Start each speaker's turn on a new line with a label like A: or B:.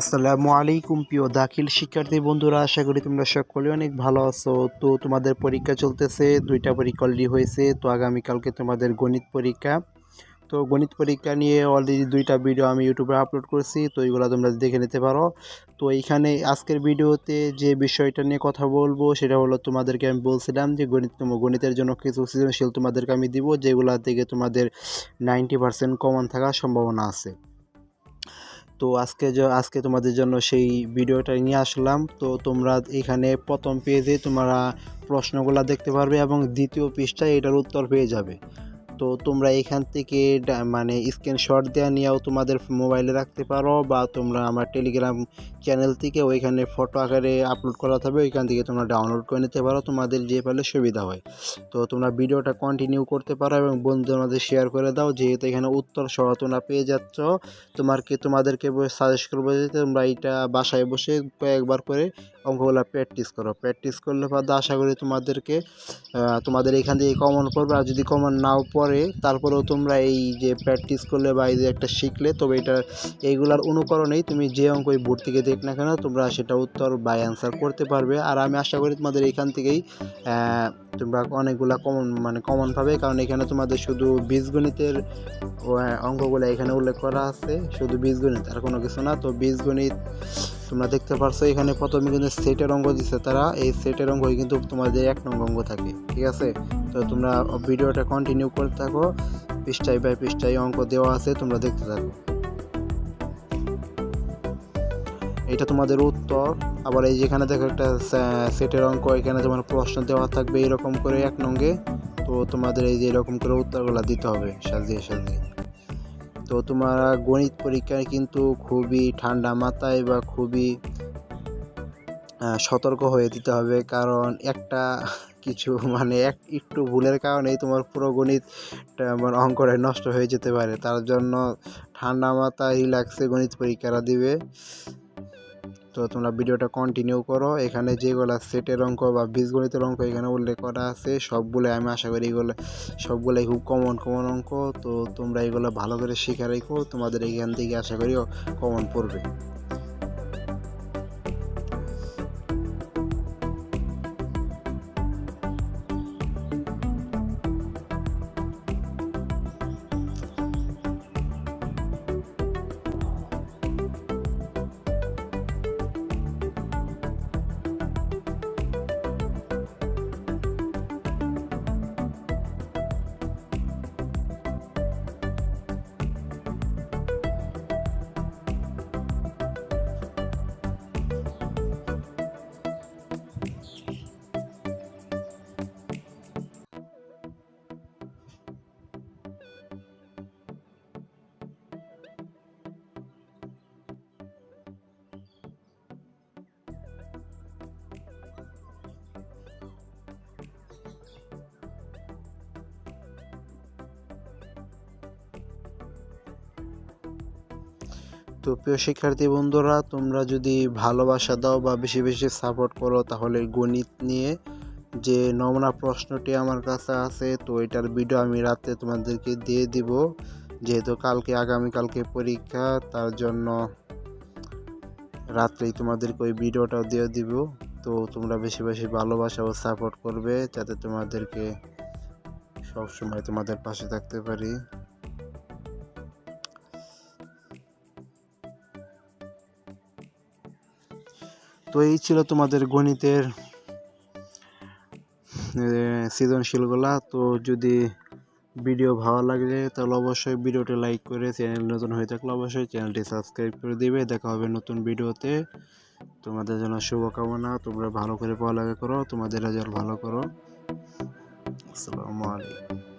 A: আসসালামু আলাইকুম, প্রিয় দাখিল শিক্ষার্থী বন্ধুরা, আশা করি তোমরা সকলে অনেক ভালো আছো। তো তোমাদের পরীক্ষা চলতেছে, দুইটা পরীক্ষা অলরেডি হয়েছে, তো আগামীকালকে তোমাদের গণিত পরীক্ষা। তো গণিত পরীক্ষা নিয়ে অলরেডি দুইটা ভিডিও আমি ইউটিউবে আপলোড করছি, তো এইগুলো তোমরা দেখে নিতে পারো। তো এইখানে আজকের ভিডিওতে যে বিষয়টা নিয়ে কথা বলব, সেটা হলো তোমাদেরকে আমি বলছিলাম যে গণিত গণিতের জন্য কিছু সৃজনশীল তোমাদেরকে আমি দিব, যেগুলো থেকে তোমাদের নাইনটি পার্সেন্ট কমন থাকার সম্ভাবনা আছে। তো আজকে আজকে তোমাদের জন্য সেই ভিডিওটা নিয়ে আসলাম। তো তোমরা এখানে প্রথম পেজে তোমরা প্রশ্নগুলো দেখতে পারবে এবং দ্বিতীয় পৃষ্ঠায় এটার উত্তর পেয়ে যাবে। তো তোমরা এখান থেকে মানে স্ক্রিনশট দেওয়া নিয়েও তোমাদের মোবাইলে রাখতে পারো বা তোমরা আমার টেলিগ্রাম চ্যানেল থেকে ওইখানে ফটো আকারে আপলোড করা থাকবে ওইখান থেকে তোমরা ডাউনলোড করে নিতে পারো, তোমাদের যে পেলে সুবিধা হয়। তো তোমরা ভিডিওটা কন্টিনিউ করতে পারো এবং বন্ধুদের মধ্যে শেয়ার করে দাও, যেহেতু এখানে উত্তর সহ তোমরা পেয়ে যাচ্ছ, তোমারকে, তোমাদেরকে সাজেস্ট করব যে তোমরা এইটা বাসায় বসে কয়েকবার করে অঙ্কগুলো প্র্যাকটিস করো। প্র্যাকটিস করলে পর আশা করি তোমাদেরকে তোমাদের এখান থেকে কমন পড়বে আর যদি কমন নাও পড়ে তারপরেও তোমরা এই যে প্র্যাকটিস করলে বা এই যে একটা শিখলে, তবে এটা, এইগুলার অনুকরণেই তুমি যে অঙ্কই বোর্ড থেকে দেখ না কেন, তোমরা সেটা উত্তর বাই অ্যান্সার করতে পারবে। আর আমি আশা করি তোমাদের এখান থেকেই তোমরা অনেকগুলা কমন মানে কমন পাবে। কারণ এখানে তোমাদের শুধু বীজগণিতের অঙ্কগুলো এখানে উল্লেখ করা আছে। শুধু বীজগণিত আর কোনো কিছু না। তো বীজগণিত তোমরা দেখতে পারছ, এখানে প্রথমে কিন্তু সেটের অঙ্গ দিচ্ছে তারা। এই সেটের অঙ্গই কিন্তু তোমাদের এক নম্বর অঙ্গ থাকে, ঠিক আছে? তো তোমরা ভিডিওটা কন্টিনিউ করতে থাকো। পৃষ্ঠায় বাই পৃষ্ঠায় অঙ্ক দেওয়া আছে, তোমরা দেখতে থাকো। এটা তোমাদের উত্তর। আবার এই যেখানে দেখো একটা সেটের অঙ্ক, এখানে তোমার প্রশ্ন দেওয়া থাকবে এরকম করে এক নঙ্গে। তো তোমাদের এই যে এরকম করে উত্তরগুলো দিতে হবে, সাজিয়ে সাজিয়ে। তো তোমার গণিত পরীক্ষায় কিন্তু খুবই ঠান্ডা মাথায় বা খুবই সতর্ক হয়ে দিতে হবে। কারণ একটা কিছু মানে এক, একটু ভুলের কারণেই তোমার পুরো গণিত মানে অঙ্কটাই নষ্ট হয়ে যেতে পারে। তার জন্য ঠান্ডা মাথায় রিল্যাক্সে গণিত পরীক্ষাটা দিবে। তো তোমরা ভিডিওটা কন্টিনিউ করো। এখানে যেগুলো সেটের অঙ্ক বা বীজগণিতের অঙ্ক এখানে উল্লেখ করা আছে সবগুলো আমি আশা করি এগুলো, সবগুলোই খুব কমন কমন অঙ্ক। তো তোমরা এগুলো ভালো করে শিখে রেখো। তোমাদের এখান থেকে আশা করি কমন পড়বে। তো প্রিয় শিক্ষার্থী বন্ধুরা, তোমরা যদি ভালোবাসা দাও বা বেশি বেশি সাপোর্ট করো, তাহলে গণিত নিয়ে যে নমুনা প্রশ্নটি আমার কাছে আছে, তো এটার ভিডিও আমি রাতে তোমাদেরকে দিয়ে দিব। যেহেতু কালকে আগামীকালকে পরীক্ষা, তার জন্য রাত্রেই তোমাদেরকে ওই ভিডিওটাও দিয়ে দিব। তো তোমরা বেশি বেশি ভালোবাসা ও সাপোর্ট করবে, যাতে তোমাদেরকে সবসময় তোমাদের পাশে থাকতে পারি। তো এই ছিল তোমাদের গণিতের সৃজনশীলগুলা। তো যদি ভিডিও ভালো লাগলে তাহলে অবশ্যই ভিডিওটি লাইক করে চ্যানেল নতুন হয়ে থাকলে অবশ্যই চ্যানেলটি সাবস্ক্রাইব করে দিবে। দেখা হবে নতুন ভিডিওতে। তোমাদের জন্য শুভকামনা। তোমরা ভালো করে পড়ালেখা করো। তোমাদের রেজাল্ট ভালো করো। আসসালামু আলাইকুম।